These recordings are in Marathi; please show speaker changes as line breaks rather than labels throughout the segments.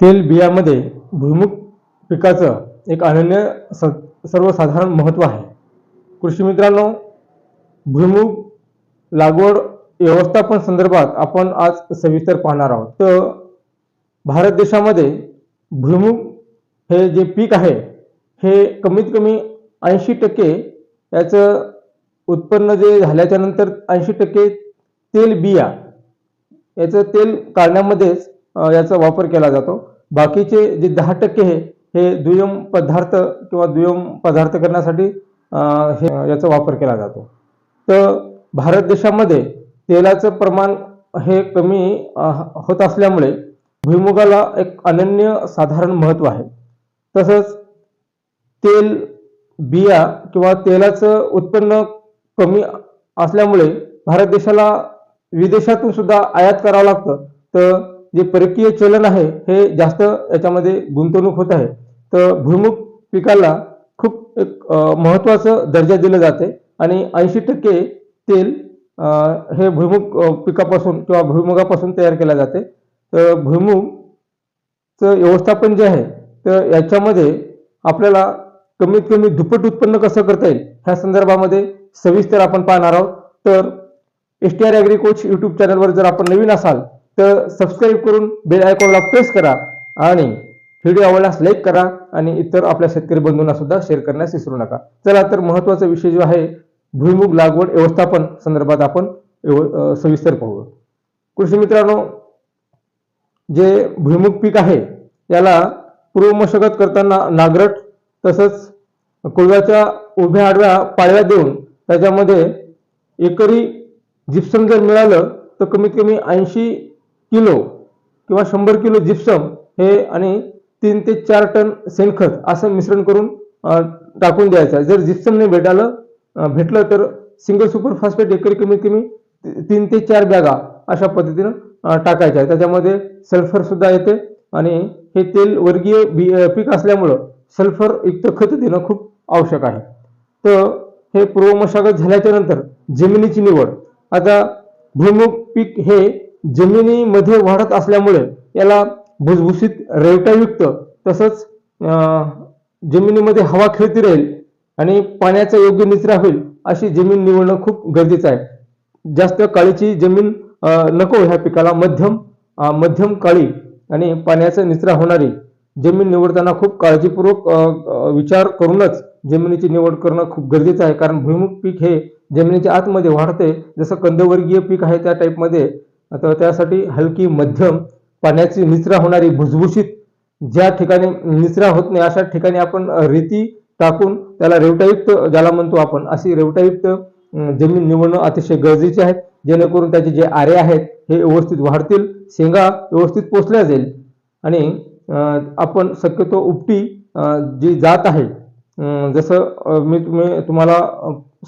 तेल बियामध्ये भुईमुग पिकाचं एक अनन्य स सर्वसाधारण महत्त्व आहे. कृषी मित्रांनो भुईमुग लागवड व्यवस्थापन संदर्भात आपण आज सविस्तर पाहणार आहोत. तर भारत देशामध्ये भुईमुग हे जे पीक आहे हे कमीत कमी ऐंशी टक्के याचं उत्पन्न जे झाल्याच्यानंतर ऐंशी टक्के तेल बिया याचं तेल काढण्यामध्येच याचा वापर केला जातो. बाकीचे जे दहा टक्के आहे हे दुय्यम पदार्थ किंवा दुय्यम पदार्थ करण्यासाठी हे याचा वापर केला जातो. तर भारत देशामध्ये तेलाचं प्रमाण हे कमी होत असल्यामुळे भुईमुगाला एक अनन्य साधारण महत्त्व आहे. तसंच तेल बिया किंवा तेलाचं उत्पन्न कमी असल्यामुळे भारत देशाला विदेशातून सुद्धा आयात करावं लागतं. तर जे परकीय चलन आहे हे जास्त याच्यामध्ये गुंतवणूक होत आहे. तर भुईमुग पिकाला खूप एक महत्त्वाचं दर्जा दिलं जाते आणि ऐंशी टक्के तेल हे भुईमुग पिकापासून किंवा भुईमुगापासून तयार केल्या जाते. तर भुईमुगचं व्यवस्थापन जे आहे तर याच्यामध्ये आपल्याला कमीत कमी दुप्पट उत्पन्न कसं करता येईल ह्या संदर्भामध्ये सविस्तर आपण पाहणार आहोत. तर S T R agri coach YouTube चॅनलवर जर आपण नवीन असाल तर सबस्क्राईब करून बेल आयकॉनला प्रेस करा आणि व्हिडिओ आवडल्यास लाईक करा आणि इतर आपल्या शेतकरी बंधूंना सुद्धा शेअर करण्यास विसरू नका. चला तर महत्त्वाचा विषय जो आहे भुईमुग लागवड व्यवस्थापन संदर्भात आपण सविस्तर पाहू कृषी मित्रांनो जे भुईमुग पीक आहे याला पूर्व मशागत करताना नागरट तसंच कुळव्याच्या उभ्या आडव्या पाळव्या देऊन त्याच्यामध्ये एकरी जिप्सम जर मिळालं तर कमीत कमी ऐंशी किलो किंवा शंभर किलो जिप्सम हे आणि तीन ते चार टन शेणखत असं मिश्रण करून टाकून द्यायचं. आहे जर जिप्सम नाही भेटालं भेटलं तर सिंगल सुपर फॉस्फेट एकरी कमीत कमी तीन ते चार बॅगा अशा पद्धतीनं टाकायच्या आहे त्याच्यामध्ये सल्फर सुद्धा येते आणि हे तेल वर्गीय बी पीक असल्यामुळं सल्फर युक्त खत देणं खूप आवश्यक आहे. तर हे पूर्व मशागत झाल्याच्यानंतर जमिनीची निवड. आता भुईमुग पीक हे जमिनीमध्ये वाढत असल्यामुळे याला भुसभुशीत रेवटायुक्त तसंच जमिनीमध्ये हवा खेळती राहील आणि पाण्याचा योग्य निचरा होईल अशी जमीन निवडणं खूप गरजेचं आहे. जास्त काळीची जमीन नको ह्या पिकाला. मध्यम मध्यम काळी आणि पाण्याचा निचरा होणारी जमीन निवडताना खूप काळजीपूर्वक विचार करूनच जमिनीची निवड करणं खूप गरजेचं आहे. कारण भुईमुग पीक हे जमिनीच्या आतमध्ये वाढते. जसं कंदवर्गीय पीक आहे त्या टाईपमध्ये तर त्यासाठी हलकी मध्यम पाण्याची निचरा होणारी भुसभुशीत ज्या ठिकाणी निचरा होत नाही अशा ठिकाणी आपण रेती टाकून त्याला रेवटायुक्त ज्याला म्हणतो आपण अशी रेवटायुक्त जमीन निवडणं अतिशय गरजेचे आहे. जेणेकरून त्याचे जे आरे आहेत हे व्यवस्थित वाढतील शेंगा व्यवस्थित पोचल्या जाईल आणि आपण शक्यतो उपटी जी जात आहे जसं मी तुम्ही तुम्हाला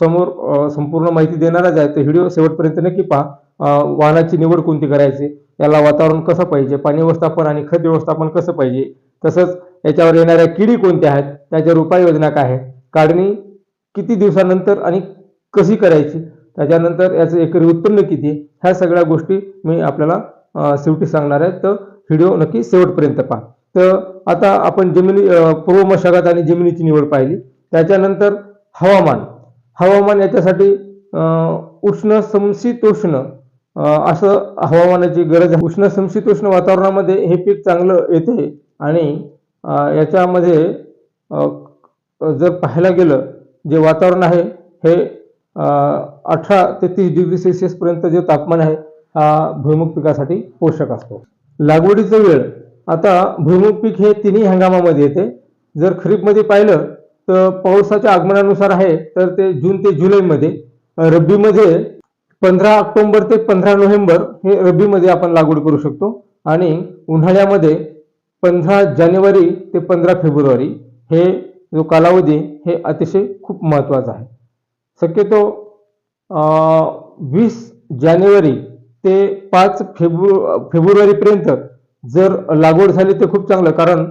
समोर संपूर्ण माहिती देणारच आहे तर व्हिडिओ शेवटपर्यंत नक्की पहा. वाहनाची निवड कोणती करायची? याला वातावरण कसं पाहिजे? पाणी व्यवस्थापन आणि खत व्यवस्थापन कसं पाहिजे? तसंच याच्यावर येणाऱ्या किडी कोणत्या आहेत? त्याच्यावर उपाययोजना काय आहे काढणी किती दिवसानंतर आणि कशी करायची? त्याच्यानंतर याचं एकरी उत्पन्न किती? ह्या सगळ्या गोष्टी मी आपल्याला शेवटी सांगणार आहे. तर व्हिडिओ नक्की शेवटपर्यंत पहा. तर आता आपण जमिनी पूर्व मशागत आणि जमिनीची निवड पाहिली. त्याच्यानंतर हवामान. हवामान याच्यासाठी उष्ण समशीतोष्ण असं हवामानाची गरज आहे. उष्ण समशीतोष्ण वातावरणामध्ये हे पीक चांगलं येते आणि याच्यामध्ये जर पाहायला गेलं जे वातावरण आहे हे अठरा ते तीस डिग्री सेल्सिअस पर्यंत जे तापमान आहे हा भुईमुग पिकासाठी पोषक असतो. लागवडीचा वेळ. आता भुईमुग पीक हे तिन्ही हंगामामध्ये येते. जर खरीपमध्ये पाहिलं तर पावसाच्या आगमनानुसार आहे तर ते जून ते जुलैमध्ये. रब्बीमध्ये पंधरा ऑक्टोबर ते पंधरा नोव्हेंबर हे रब्बीमध्ये आपण लागवड करू शकतो. आणि उन्हाळ्यामध्ये पंधरा जानेवारी ते पंधरा फेब्रुवारी हे जो कालावधी हे अतिशय खूप महत्त्वाचा आहे. शक्यतो वीस जानेवारी ते पाच फेब्रु फेब्रुवारीपर्यंत जर लागवड झाली तर खूप चांगलं. कारण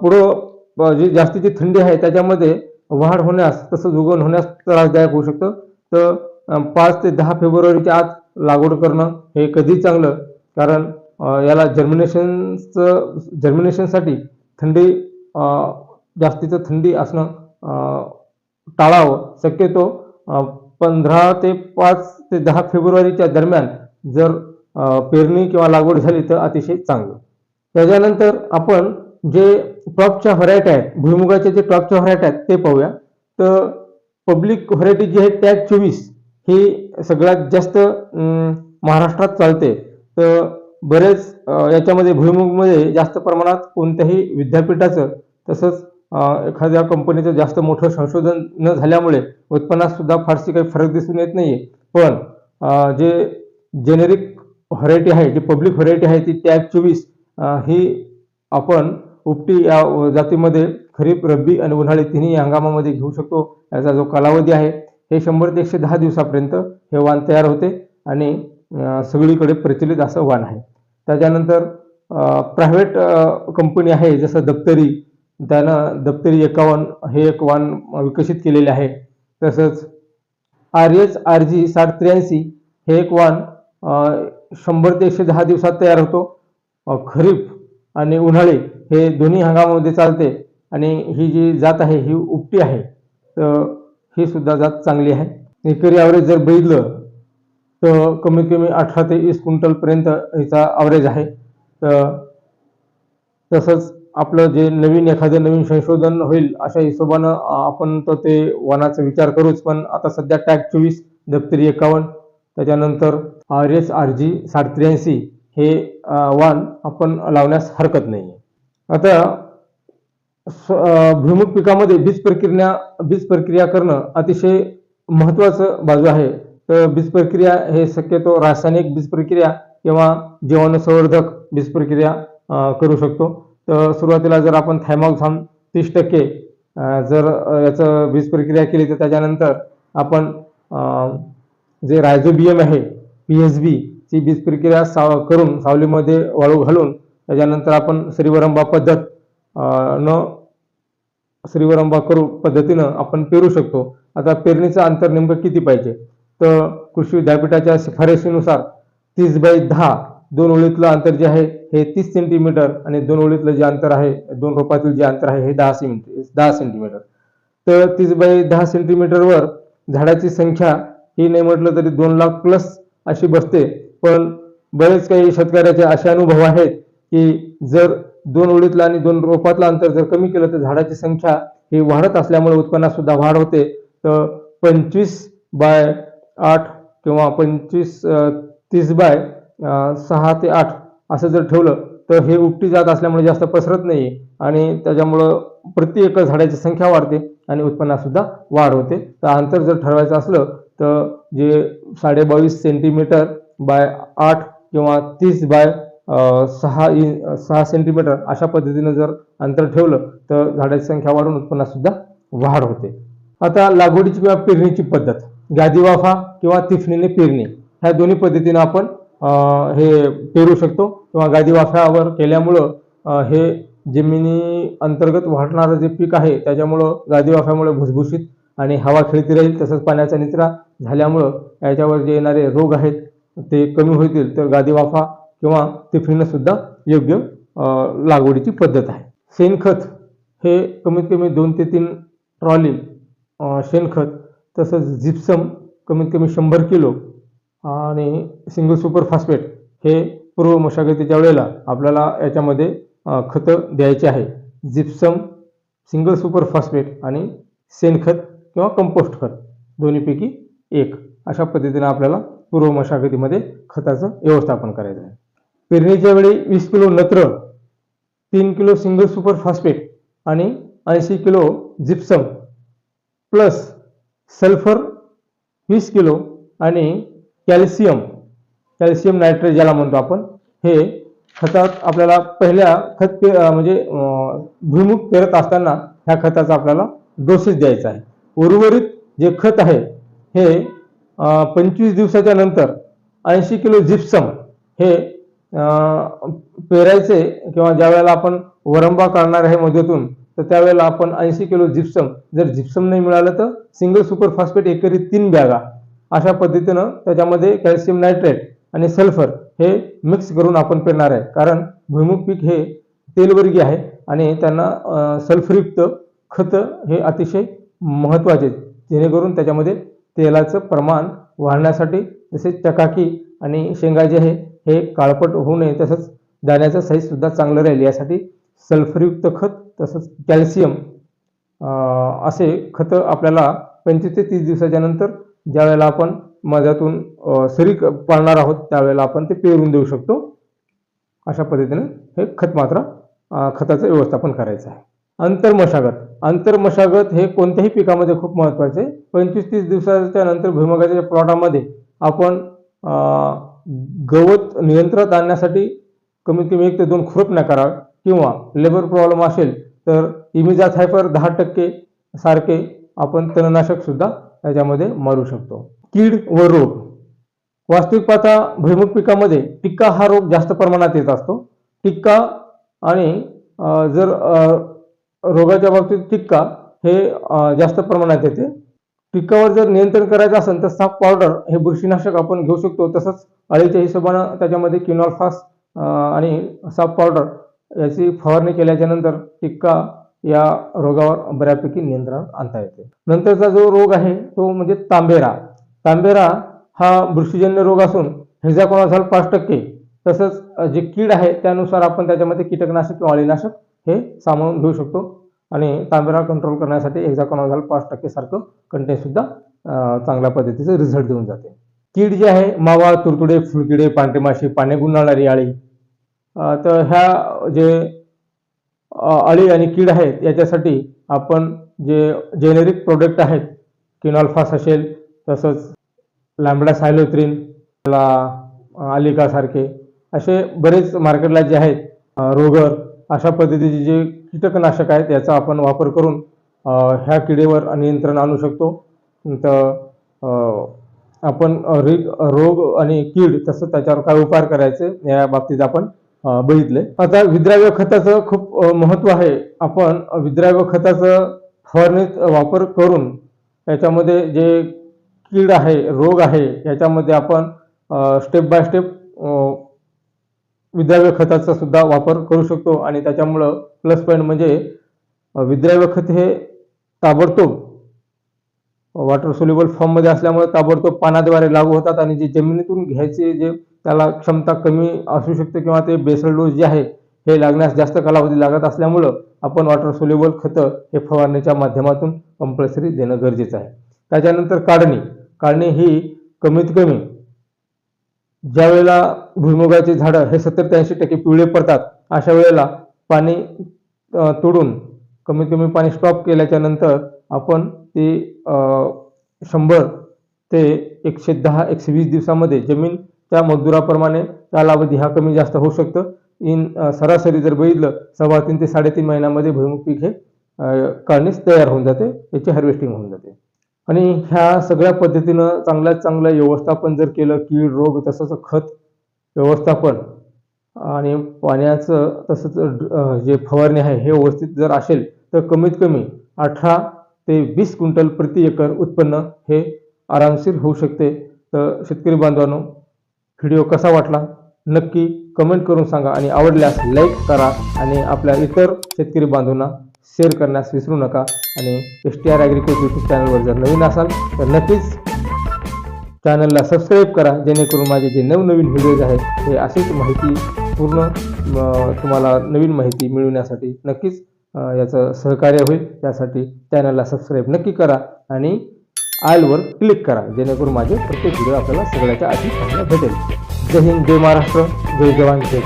पुढं जी जास्तीची थंडी आहे त्याच्यामध्ये वाढ होण्यास तसंच उगवण होण्यास त्रासदायक होऊ शकतं. तर पाच ते दहा फेब्रुवारीच्या आत लागवड करणं हे कधी चांगलं कारण याला जर्मिनेशनचं जर्मिनेशनसाठी थंडी जास्तीचं थंडी असणं टाळावं. शक्यतो पंधरा ते पाच ते दहा फेब्रुवारीच्या दरम्यान जर पेरणी किंवा लागवड झाली तर अतिशय चांगलं. त्याच्यानंतर आपण जे टॉपच्या व्हरायटी आहेत भुईमुगाच्या जे टॉपच्या व्हरायटी आहेत ते पाहूया. तर पब्लिक व्हरायटी जी आहे टॅग चोवीस. ही सगळ्यात जास्त महाराष्ट्रात चालते. तर बरेच याच्यामध्ये भुईमुगमध्ये जास्त प्रमाणात कोणत्याही विद्यापीठाचं तसंच एखाद्या कंपनीचं जास्त मोठं संशोधन न झाल्यामुळे उत्पन्नात सुद्धा फारशी काही फरक दिसून येत नाही पण जे जेनेरिक व्हरायटी आहे जी पब्लिक व्हरायटी आहे ती टॅग चोवीस ही आपण उपटी या जातीमध्ये खरीप रब्बी आणि उन्हाळी तिन्ही हंगामामध्ये घेऊ शकतो. याचा जो कालावधी आहे हे शंभर ते एकशे दहा दिवसापर्यंत हे वाण तयार होते आणि सगळीकडे प्रचलित असं वाण आहे. त्याच्यानंतर प्रायव्हेट कंपनी आहे जसं दप्तरी. त्यानं दप्तरी एकावन्न हे एक वाण विकसित केलेले आहे. तसंच आर एच आर जी साठ त्र्याऐंशी हे एक वाण शंभर ते एकशे दहा दिवसात तयार होतो. खरीप आणि उन्हाळी हे दोन्ही हंगामामध्ये चालते आणि ही जी जात आहे ही उपटी आहे. तर ही सुद्धा जात चांगली आहे. एकरी ॲव्हरेज जर बघितलं तर कमीत कमी अठरा ते वीस क्विंटलपर्यंत हिचा ॲव्हरेज आहे. तर तसंच आपलं जे नवीन एखादं नवीन संशोधन होईल अशा हिशोबानं आपण तर ते वनाचा विचार करूच पण आता सध्या टॅग चोवीस दप्तरी एकावन्न त्याच्यानंतर आर एस आर जी साठ त्र्याऐंशी हे वाण आपण लावण्यास हरकत नाही आता भुईमुग पिकामध्ये बीज प्रक्रिया बीज प्रक्रिया करणं अतिशय महत्त्वाचं बाजू आहे. तर बीज प्रक्रिया हे शक्यतो रासायनिक बीज प्रक्रिया किंवा जीवाणूसंवर्धक बीज प्रक्रिया करू शकतो. तर सुरुवातीला जर आपण थायमॉक्झॉन तीस टक्के जर याचं बीज प्रक्रिया केली तर त्याच्यानंतर आपण जे रायझोबियम आहे पी एच बी ची बीज प्रक्रिया साव करून सावलीमध्ये वाळू घालून त्याच्यानंतर आपण श्रीवरंबा पद्धत न श्रीवरंबा करू पद्धतीनं आपण पेरू शकतो. आता पेरणीचं अंतर नेमकं किती पाहिजे? तर कृषी विद्यापीठाच्या शिफारशीनुसार तीस बाय दहा दोन ओळीतलं अंतर जे आहे हे तीस सेंटीमीटर आणि दोन ओळीतलं जे अंतर आहे दोन रोपातील जे अंतर आहे हे दहा सेंटी दहा सेंटीमीटर. तर तीस बाय दहा सेंटीमीटरवर झाडाची संख्या ही नाही म्हटलं तरी दोन लाख प्लस अशी बसते. पण बरेच काही शेतकऱ्याचे असे अनुभव आहेत की जर दोन ओळीतला आणि दोन रोपातलं अंतर जर कमी केलं तर झाडाची संख्या ही वाढत असल्यामुळे उत्पन्नात सुद्धा वाढ होते. तर पंचवीस बाय आठ किंवा पंचवीस तीस बाय सहा ते आठ असं जर ठेवलं तर हे उपटी जात असल्यामुळे जास्त पसरत नाही आणि त्याच्यामुळं प्रति एकर झाडाची संख्या वाढते आणि उत्पन्नात सुद्धा वाढ होते. तर अंतर जर ठरवायचं असलं तर जे साडे बावीस सेंटीमीटर बाय आठ किंवा तीस बाय सहा इ सहा सेंटीमीटर अशा पद्धतीनं जर अंतर ठेवलं तर झाडाची संख्या वाढून उत्पन्नात सुद्धा वाढ होते. आता लागवडीची किंवा पेरणीची पद्धत गादी वाफा किंवा तिफणीने पेरणी ह्या दोन्ही पद्धतीनं आपण हे पेरू शकतो. किंवा गादी वाफ्यावर केल्यामुळं हे जमिनी अंतर्गत वाढणारं जे पीक आहे त्याच्यामुळं गादी वाफ्यामुळे भुसभुशीत आणि हवा खेळती राहील तसंच पाण्याचा निचरा झाल्यामुळं याच्यावर जे येणारे रोग आहेत ते कमी होतील. तर गादी वाफा किंवा ते फिरणंसुद्धा योग्य लागवडीची पद्धत आहे. शेणखत हे कमीत कमी दोन ते तीन ट्रॉली शेणखत तसंच जिप्सम कमीत कमी शंभर किलो आणि सिंगल सुपर फॉस्फेट हे पूर्व मशागतीच्या वेळेला आपल्याला याच्यामध्ये खतं द्यायचे आहे. जिप्सम सिंगल सुपर फॉस्फेट आणि शेणखत किंवा कंपोस्ट खत दोन्हीपैकी एक अशा पद्धतीने आपल्याला पूर्व मशागतीमध्ये खताचं व्यवस्थापन करायचं आहे. पेरणीच्या वेळी वीस किलो नत्र तीन किलो सिंगल सुपर फॉस्फेट आणि ऐंशी किलो जिप्सम प्लस सल्फर वीस किलो आणि कॅल्शियम कॅल्शियम नायट्रेट ज्याला म्हणतो आपण हे खतात आपल्याला पहिल्या खत पे म्हणजे भुईमुख पेरत असताना ह्या खताचा आपल्याला डोसेस द्यायचा आहे. उर्वरित जे खत आहे हे पंचवीस दिवसाच्या नंतर ऐंशी किलो जिप्सम हे पेरायचे किंवा ज्या वेळेला आपण वरंबा काढणार आहे मध्यातून तर त्यावेळेला आपण ऐंशी किलो जिप्सम जर जिप्सम नाही मिळालं तर सिंगल सुपर फॉस्फेट एकरी तीन बॅगा. अशा पद्धतीनं त्याच्यामध्ये कॅल्शियम नायट्रेट आणि सल्फर हे मिक्स करून आपण पेरणार आहे. कारण भुईमुग पीक हे तेलवर्गीय आहे आणि त्यांना सल्फरयुक्त खतं हे अतिशय महत्त्वाचे आहेत. जेणेकरून त्याच्यामध्ये तेलाचं प्रमाण वाढण्यासाठी जसे चकाकी आणि शेंगा जे आहे हे काळपट होऊ नये. तसंच दाण्याचं साईजसुद्धा चांगलं राहील. यासाठी सल्फरयुक्त खत तसंच कॅल्शियम असे खतं आपल्याला पंचवीस ते तीस दिवसाच्या नंतर ज्या वेळेला आपण मध्यातून सरी पाळणार आहोत त्यावेळेला आपण ते पेरून देऊ शकतो. अशा पद्धतीने हे खत मात्र खताचं व्यवस्थापन करायचं आहे. आंतरमशागत आंतरमशागत हे कोणत्याही पिकामध्ये खूप महत्त्वाचे आहे. पंचवीस तीस दिवसाच्या नंतर भुईमुगाच्या प्लॉटामध्ये आपण गवत नियंत्रणात आणण्यासाठी कमीत कमी एक ते दोन खुरपण्या कराव्या किंवा लेबर प्रॉब्लेम असेल तर इमिजात थायपर दहा टक्के सारखे आपण तणनाशक सुद्धा याच्यामध्ये मारू शकतो. कीड व रोग. वास्तविक पाहता भुईमुग पिकामध्ये टिक्का हा रोग जास्त प्रमाणात येत असतो. टिक्का आणि जर रोगाच्या बाबतीत टिक्का हे जास्त प्रमाणात येते. पिकावर जर नियंत्रण करायचं असेल तर साप पावडर हे बुरशीनाशक आपण घेऊ शकतो. तसंच अळीच्या हिशोबानं त्याच्यामध्ये किनॉल्फास आणि साप पावडर याची फवारणी केल्याच्यानंतर टिक्का या रोगावर बऱ्यापैकी नियंत्रण आणता येते. नंतरचा जो रोग आहे तो म्हणजे तांबेरा. तांबेरा हा बुरशीजन्य रोग असून हेक्झाकोनाझॉल पाच टक्के. तसंच जे कीड आहे त्यानुसार आपण त्याच्यामध्ये कीटकनाशक किंवा अळीनाशक हे सामावून घेऊ शकतो. आणि तांबेरा कंट्रोल करण्यासाठी एक्झाकॉनॉझॉल पाच टक्केसारखं सारखं चांगल्या पद्धतीचं रिझल्ट देऊन जाते. कीड जी आहे मावा तुरतुडे फुलकिडे पांढरे माशी पाने गुंडाळणारी आळी तर ह्या जे अळी आणि कीड आहेत याच्यासाठी आपण जे जेनेरिक प्रोडक्ट आहेत किनॉल्फास असेल तसंच लॅम्बडा सायलोथ्रिन आलिकासारखे असे बरेच मार्केटला जे आहेत रोगर अशा पद्धतीचे जे कीटकनाशक आहेत याचा आपण वापर करून ह्या किडेवर नियंत्रण आणू शकतो. तर आपण रिग रोग आणि कीड तसं त्याच्यावर काय उपाय करायचे या बाबतीत आपण बघितले. आता विद्राव्य खताचं खूप महत्त्व आहे. आपण विद्राव्य खताचं फवारणीत वापर करून त्याच्यामध्ये जे कीड आहे रोग आहे याच्यामध्ये आपण स्टेप बाय स्टेप विद्राव्य खताचा सुद्धा वापर करू शकतो आणि त्याच्यामुळं प्लस पॉईंट म्हणजे विद्राव्य खत हे ताबडतोब वॉटर सोल्युबल फॉर्ममध्ये असल्यामुळे ताबडतोब पानाद्वारे लागू होतात आणि जे जमिनीतून घ्यायचे जे त्याला क्षमता कमी असू शकते किंवा ते बेसल डोस जे आहे हे लागण्यास जास्त कालावधी लागत असल्यामुळं आपण वॉटर सोल्युबल खतं हे फवारणीच्या माध्यमातून कंपल्सरी देणं गरजेचं आहे. त्याच्यानंतर काढणी. काढणी ही कमीत कमी ज्या वेळेला भुईमुगाची झाडं हे सत्तर ते ऐंशी टक्के पिवळे पडतात अशा वेळेला पाणी तोडून कमीत कमी पाणी स्टॉप केल्याच्यानंतर आपण ते शंभर ते एकशे दहा एकशे वीस दिवसामध्ये जमीन त्या मजदुराप्रमाणे कालावधी हा कमी जास्त होऊ शकतं. इन सरासरी जर बघितलं सव्वा तीन ते साडेतीन महिन्यामध्ये भुईमुग पीक हे काढणीच काढणीस तयार होऊन जाते याची हार्वेस्टिंग होऊन जाते. आणि ह्या सगळ्या पद्धतीनं चांगल्यात चांगलं व्यवस्थापन जर केलं कीड रोग तसंच खत व्यवस्थापन आणि पाण्याचं तसंच जे फवारणी आहे हे व्यवस्थित जर असेल तर कमीत कमी अठरा ते वीस क्विंटल प्रति एकर उत्पन्न हे आरामशीर होऊ शकते. तर शेतकरी बांधवांनो व्हिडिओ कसा वाटला? नक्की कमेंट करून सांगा आणि आवडल्यास लाईक करा आणि आपल्या इतर शेतकरी बांधवांना शेअर करण्यास विसरू नका. आणि S T R agriculture YouTube चॅनलवर जर नवीन असाल तर नक्कीच चॅनलला सबस्क्राईब करा जेणेकरून माझे जे नवनवीन व्हिडिओज आहेत हे अशीच माहिती पूर्ण तुम्हाला नवीन माहिती मिळवण्यासाठी नक्कीच याचं सहकार्य होईल. त्यासाठी चॅनलला सबस्क्राईब नक्की करा आणि आयलवर क्लिक करा जेणेकरून माझे प्रत्येक व्हिडिओ आपल्याला सगळ्याच्या आधी पाहायला भेटेल. जय हिंद जय महाराष्ट्र जय जवान जय